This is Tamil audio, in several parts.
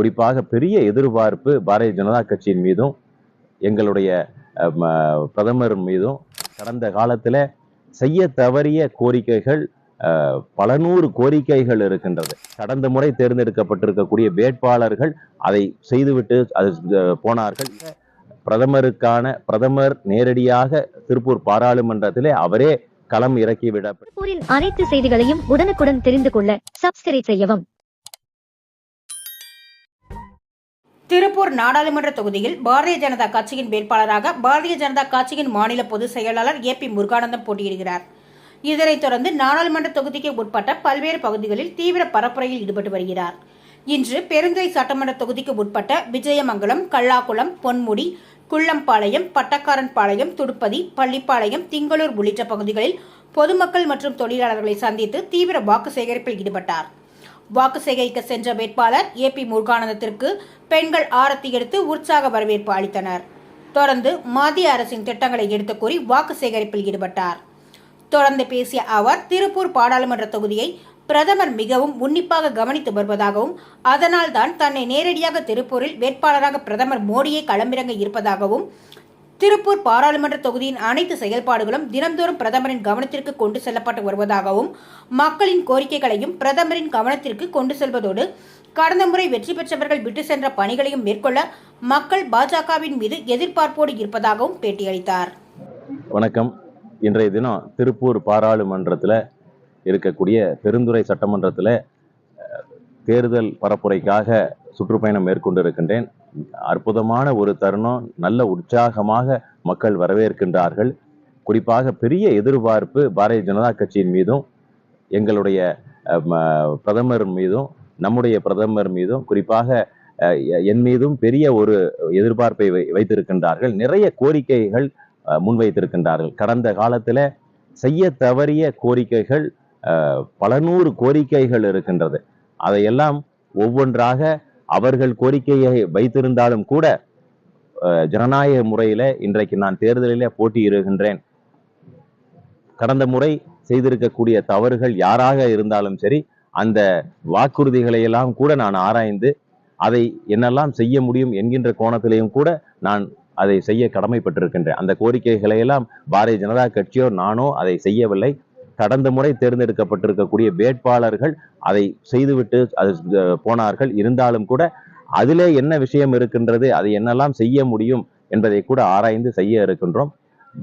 குறிப்பாக பெரிய எதிர்பார்ப்பு பாரதிய ஜனதா கட்சியின் மீதும் எங்களுடைய பிரதமர் மீதும் கடந்த காலத்தில் செய்ய தவறிய கோரிக்கைகள் பல நூறு கோரிக்கைகள் இருக்கின்றது. கடந்த முறை தேர்ந்தெடுக்கப்பட்டிருக்கக்கூடிய வேட்பாளர்கள் அதை செய்துவிட்டு அது போனார்கள். பிரதமருக்கான பிரதமர் நேரடியாக திருப்பூர் பாராளுமன்றத்திலே அவரே களம் இறக்கி விட திருப்பூரின் அனைத்து செய்திகளையும் உடனுக்குடன் தெரிந்து கொள்ள சப்ஸ்கிரைப் செய்யவும். திருப்பூர் நாடாளுமன்ற தொகுதியில் பாரதிய ஜனதா கட்சியின் வேட்பாளராக பாரதிய ஜனதா கட்சியின் மாநில பொதுச் செயலாளர் ஏ பி முருகானந்தம் போட்டியிடுகிறார். இதனைத் தொடர்ந்து நாடாளுமன்ற தொகுதிக்கு உட்பட்ட பல்வேறு பகுதிகளில் தீவிர பரப்புரையில் ஈடுபட்டு வருகிறார். இன்று பெருந்துறை சட்டமன்ற தொகுதிக்கு உட்பட்ட விஜயமங்கலம் கல்லாக்குளம் பொன்முடி குள்ளம்பாளையம் பட்டக்காரன்பாளையம் துடுப்பதி பள்ளிப்பாளையம் திங்களூர் உள்ளிட்ட பகுதிகளில் பொதுமக்கள் மற்றும் தொழிலாளர்களை சந்தித்து தீவிர வாக்கு சேகரிப்பில் ஈடுபட்டார். வாக்கு சேகரிக்க சென்ற வேட்பாளர் ஏ பி முருகானந்தத்திற்கு பெண்கள் ஆரத்தி எடுத்து உற்சாக வரவேற்பு அளித்தனர். தொடர்ந்து மத்திய அரசின் திட்டங்களை எடுத்துக் கூறி வாக்கு சேகரிப்பில் ஈடுபட்டார். தொடர்ந்து பேசிய அவர் திருப்பூர் பாராளுமன்ற தொகுதியை பிரதமர் மிகவும் உன்னிப்பாக கவனித்து வருவதாகவும் அதனால்தான் தன்னை நேரடியாக திருப்பூரில் வேட்பாளராக பிரதமர் மோடியை களமிறங்க இருப்பதாகவும் திருப்பூர் பாராளுமன்ற தொகுதியின் அனைத்து செயல்பாடுகளும் தினம்தோறும் பிரதமரின் கவனத்திற்கு கொண்டு செல்லப்பட்டு வருவதாகவும் மக்களின் கோரிக்கைகளையும் பிரதமரின் கவனத்திற்கு கொண்டு செல்வதோடு கடந்த முறை வெற்றி பெற்றவர்கள் விட்டு சென்ற பணிகளையும் மேற்கொள்ள மக்கள் பாஜகவின் மீது எதிர்பார்ப்போடு இருப்பதாகவும் பேட்டியளித்தார். வணக்கம். இன்றைய தினம் திருப்பூர் பாராளுமன்றத்தில் இருக்கக்கூடிய பெருந்துறை சட்டமன்றத்தில் தேர்தல் பரப்புரைக்காக சுற்றுப்பயணம் மேற்கொண்டிருக்கின்றேன். அற்புதமான ஒரு தருணம். நல்ல உற்சாகமாக மக்கள் வரவேற்கின்றார்கள். குறிப்பாக பெரிய எதிர்பார்ப்பு பாரதிய ஜனதா கட்சியின் மீதும் எங்களுடைய பிரதமர் மீதும் நம்முடைய பிரதமர் மீதும் குறிப்பாக என் மீதும் பெரிய ஒரு எதிர்பார்ப்பை வை- வைத்திருக்கின்றார்கள். நிறைய கோரிக்கைகள் முன்வைத்திருக்கின்றார்கள். கடந்த காலத்தில் செய்ய தவறிய கோரிக்கைகள் பல நூறு கோரிக்கைகள் இருக்கின்றது. அதையெல்லாம் ஒவ்வொன்றாக அவர்கள் கோரிக்கையை வைத்திருந்தாலும் கூட ஜனநாயக முறையில இன்றைக்கு நான் தேர்தலிலே போட்டியிடுகின்றேன். கடந்த முறை செய்திருக்கக்கூடிய தவறுகள் யாராக இருந்தாலும் சரி அந்த வாக்குறுதிகளை எல்லாம் கூட நான் ஆராய்ந்து அதை என்னெல்லாம் செய்ய முடியும் என்கின்ற கோணத்திலையும் கூட நான் அதை செய்ய கடமைப்பட்டிருக்கின்றேன். அந்த கோரிக்கைகளை எல்லாம் பாரதிய ஜனதா கட்சியோ நானோ அதை செய்யவில்லை. கடந்த முறை தேர்ந்தெடுக்கப்பட்டிருக்கக்கூடிய வேட்பாளர்கள் அதை செய்துவிட்டு அது போனார்கள். இருந்தாலும் கூட அதிலே என்ன விஷயம் இருக்கின்றது அதை என்னெல்லாம் செய்ய முடியும் என்பதை கூட ஆராய்ந்து செய்ய இருக்கின்றோம்.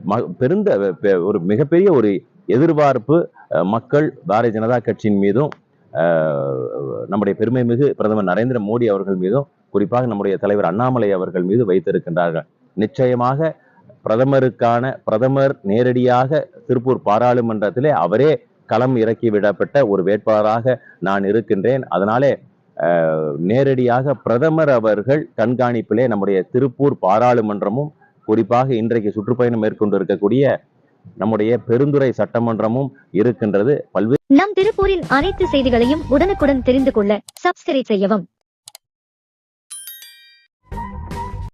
ம- பெருந்த பெ- ஒரு மிகப்பெரிய ஒரு எதிர்பார்ப்பு மக்கள் பாரதிய ஜனதா கட்சியின் மீதும் நம்முடைய பெருமை மிகு பிரதமர் நரேந்திர மோடி அவர்கள் மீதும் குறிப்பாக நம்முடைய தலைவர் அண்ணாமலை அவர்கள் மீது வைத்திருக்கின்றார்கள். நிச்சயமாக பிரதமருக்கான பிரதமர் நேரடியாக திருப்பூர் பாராளுமன்றத்திலே அவரே களம் இறக்கி விடப்பட்ட ஒரு வேட்பாளராக நான் இருக்கின்றேன். அதனாலே நேரடியாக பிரதமர் அவர்கள் கண்காணிப்பிலே நம்முடைய திருப்பூர் பாராளுமன்றமும் குறிப்பாக இன்றைக்கு சுற்றுப்பயணம் மேற்கொண்டு இருக்கக்கூடிய நம்முடைய பெருந்துறை சட்டமன்றமும் இருக்கின்றது. பல்வேறு நம் திருப்பூரின் அனைத்து செய்திகளையும் உடனுக்குடன் தெரிந்து கொள்ள சப்ஸ்கிரைப் செய்யவும்.